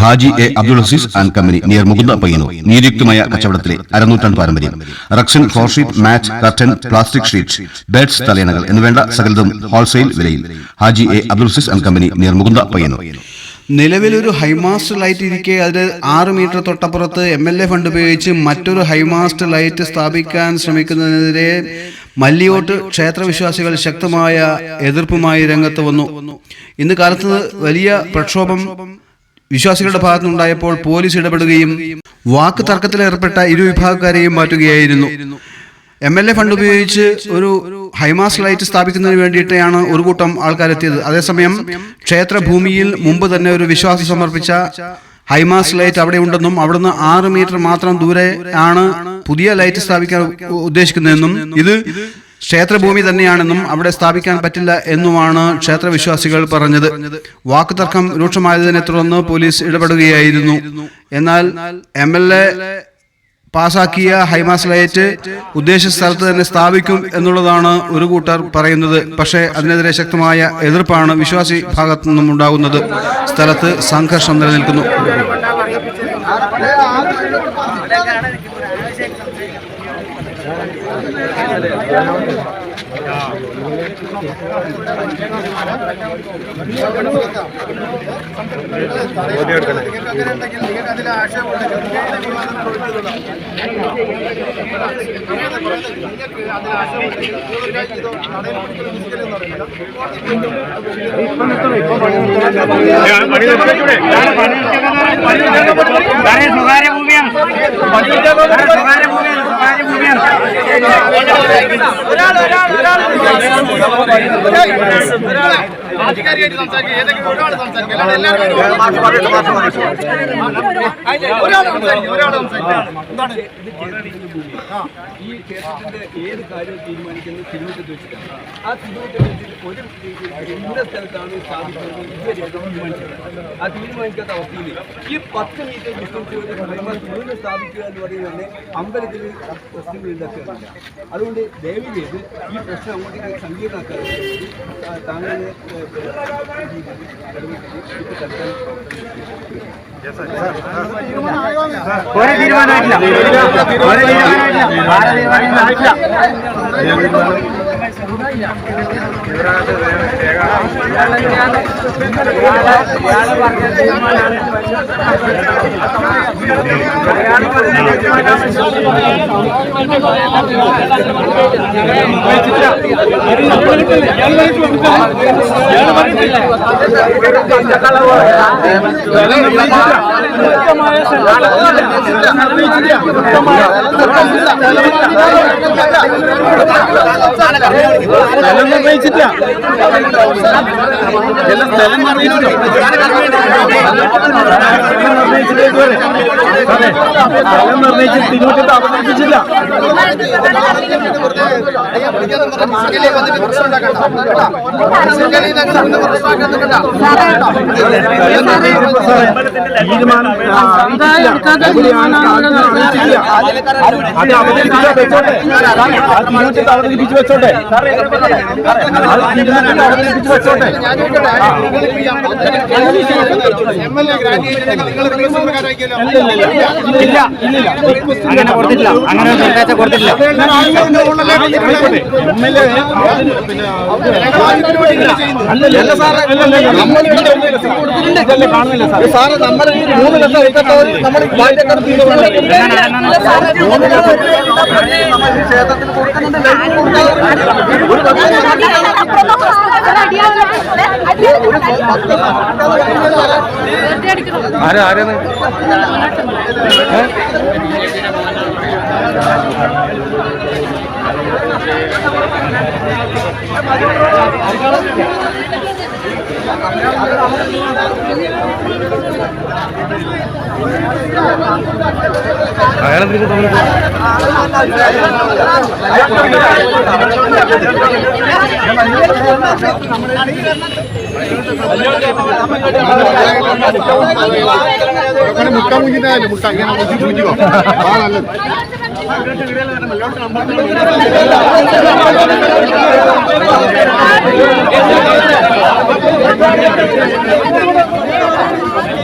Haji A Abdul Haseez and company near Mukunda Payyanur. നീതിയുക്തമായ കച്ചവടത്തിലെ അരനൂറ്റാണ്ട് പാരമ്പര്യം. Rexine floor sheet mat curtain plastic sheet beds തലയണകൾ എന്നുവേണ്ട സകലതും wholesale വിലയിൽ. Haji A Abdul Haseez and company near Mukunda Payyanur. നിലവിലൊരു high mast light ഇരിക്കെ അതിന് ആറ് metre തൊട്ടപ്പുറത്ത് എം എൽ എ ഫണ്ട് ഉപയോഗിച്ച് മറ്റൊരു ഹൈമാസ്റ്റ് ലൈറ്റ് സ്ഥാപിക്കാൻ ശ്രമിക്കുന്നതിനെതിരെ മല്ലിയോട്ട് ക്ഷേത്രവിശ്വാസികൾ ശക്തമായ എതിർപ്പുമായി രംഗത്ത് വന്നു. ഇന്ന് കാലത്ത് വലിയ പ്രക്ഷോഭം വിശ്വാസികളുടെ ഭാഗത്തുനിന്നുണ്ടായപ്പോൾ പോലീസ് ഇടപെടുകയും വാക്ക് തർക്കത്തിലേർപ്പെട്ട ഇരു വിഭാഗക്കാരെയും മാറ്റുകയായിരുന്നു. എം എൽ എ ഫണ്ട് ഉപയോഗിച്ച് ഒരു ഹൈമാസ് ലൈറ്റ് സ്ഥാപിക്കുന്നതിന് വേണ്ടിയിട്ടാണ് ഒരു കൂട്ടം ആൾക്കാരെത്തിയത്. അതേസമയം ക്ഷേത്രഭൂമിയിൽ മുമ്പ് തന്നെ ഒരു വിശ്വാസി സമർപ്പിച്ച ഹൈമാസ് ലൈറ്റ് അവിടെ ഉണ്ടെന്നും അവിടുന്ന് ആറ് മീറ്റർ മാത്രം ദൂരെ ആണ് പുതിയ ലൈറ്റ് സ്ഥാപിക്കാൻ ഉദ്ദേശിക്കുന്നതെന്നും ഇത് ക്ഷേത്രഭൂമി തന്നെയാണെന്നും അവിടെ സ്ഥാപിക്കാൻ പറ്റില്ല എന്നുമാണ് ക്ഷേത്രവിശ്വാസികൾ പറഞ്ഞത്. വാക്കുതർക്കം രൂക്ഷമായതിനെ തുടർന്ന് പോലീസ് ഇടപെടുകയായിരുന്നു. എന്നാൽ എം എൽ എ പാസാക്കിയ ഹൈമാസ് ലൈറ്റ് ഉദ്ദേശ സ്ഥലത്ത് തന്നെ സ്ഥാപിക്കും എന്നുള്ളതാണ് ഒരു കൂട്ടർ പറയുന്നത്. പക്ഷേ അതിനെതിരെ ശക്തമായ എതിർപ്പാണ് വിശ്വാസി ഭാഗത്തു നിന്നും ഉണ്ടാകുന്നത്. സ്ഥലത്ത് സംഘർഷം നിലനിൽക്കുന്നു. Gracias. സാറേ സ്വകാര്യ ഭൂമിയാണ് സ്വകാര്യ ഭൂമിയാണ് സ്വകാര്യ ഭൂമിയാണ് आहे. ആധികാരികമായിട്ട് സംസാരിക്കുക ഏതെങ്കിലും ഒരാൾ സംസാരിക്കുക അല്ലാതെ എല്ലാവരും ഒരാൾ സംസാരിക്കും ഒരാൾ സംസാരിക്കും എന്താണ് ഈ ക്ഷേത്രത്തിന്റെ ഏത് കാര്യവും തീരുമാനിക്കുന്നത് തിരുവനന്തപുരത്ത് വെച്ചിട്ടാണ് ആ തിരുവനന്തപുരത്ത് ഒരു ഇന്ന സ്ഥലത്താണ് സ്ഥാപിക്കുന്നത് ഇതുവരെ തീരുമാനിച്ചത് ആ തീരുമാനിക്കാത്ത അവസ്ഥയിൽ ഈ പത്ത് മീറ്റർ ഡിസ്റ്റൻസ് തിരുവനന്തപുരം സ്ഥാപിക്കുക എന്ന് പറയുന്നത് അമ്പലത്തിൽ പ്രശ്നങ്ങൾ ഉണ്ടാക്കുന്നില്ല അതുകൊണ്ട് ദയവ് ചെയ്ത് ഈ പ്രശ്നം അങ്ങോട്ടേക്ക് സങ്കീർണമാക്കാതെ ആ, ఒరే తీర్మానం ఇట్లా ఒరే తీర్మానం ఇట్లా ఒరే తీర్మానం ఇట్లా ആരെ തീരുമാനമായിട്ടില്ല സ്ഥലം നിർണയിച്ചിട്ടില്ല എല്ലാം സ്ഥലം നിർണയിച്ചിട്ടില്ല സ്ഥലം നിർണയിച്ചിട്ട് ഇതുവരെ സ്ഥലം നിർണയിച്ചിട്ട് തിരുവനന്തപുരത്ത് അവതരിപ്പിച്ചില്ല തീരുമാനം. അത് അവതരിപ്പിച്ച് ഇല്ല ഇല്ല അങ്ങനെ കൊടുത്തിട്ടില്ല അങ്ങനെ ഒരു അല്ലല്ല സാറേ നമ്മൾ കാണുന്നില്ല സാറേ സാറ് നമ്മൾ മൂന്ന് ലക്ഷം എടുത്തിട്ട് നമ്മൾ ആരാ ആരാണ്? മുട്ട മുങ്ങിട്ടായാലും മുട്ട ഇങ്ങനെ മുക്കി മുഞ്ചിക്കോ ആ നല്ലത് ¡Vamos! ¡Vamos!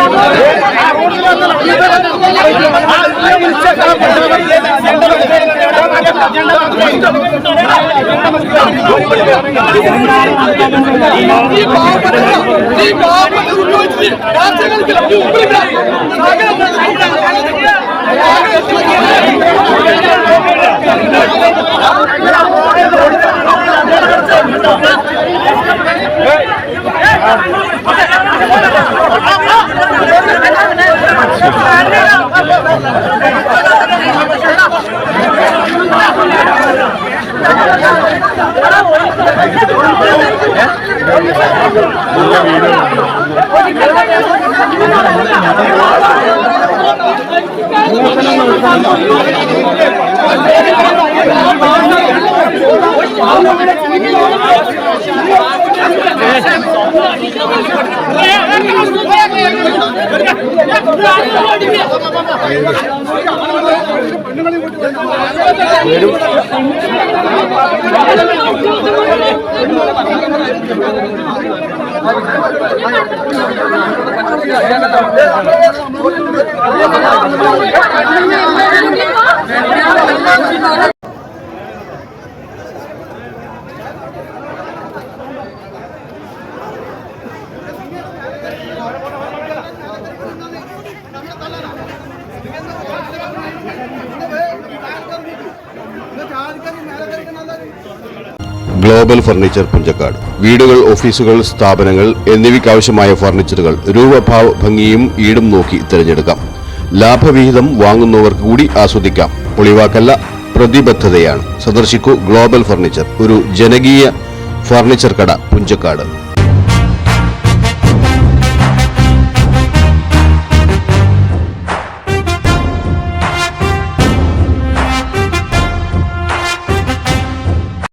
Hey! 我哋。ആ global furniture Punchakkad. വീടുകൾ ഓഫീസുകൾ സ്ഥാപനങ്ങൾ എന്നിവയ്ക്കാവശ്യമായ ഫർണിച്ചറുകൾ രൂപഭാവ ഭംഗിയും ഈടും നോക്കി തിരഞ്ഞെടുക്കാം. ലാഭവിഹിതം വാങ്ങുന്നവർക്ക് കൂടി ആസ്വദിക്കാം. പൊളിവാക്കല്ല പ്രതിബദ്ധതയാണ്. സന്ദർശിക്കൂ ഗ്ലോബൽ ഫർണിച്ചർ ഒരു ജനകീയ ഫർണിച്ചർ കട പുഞ്ചക്കാട്.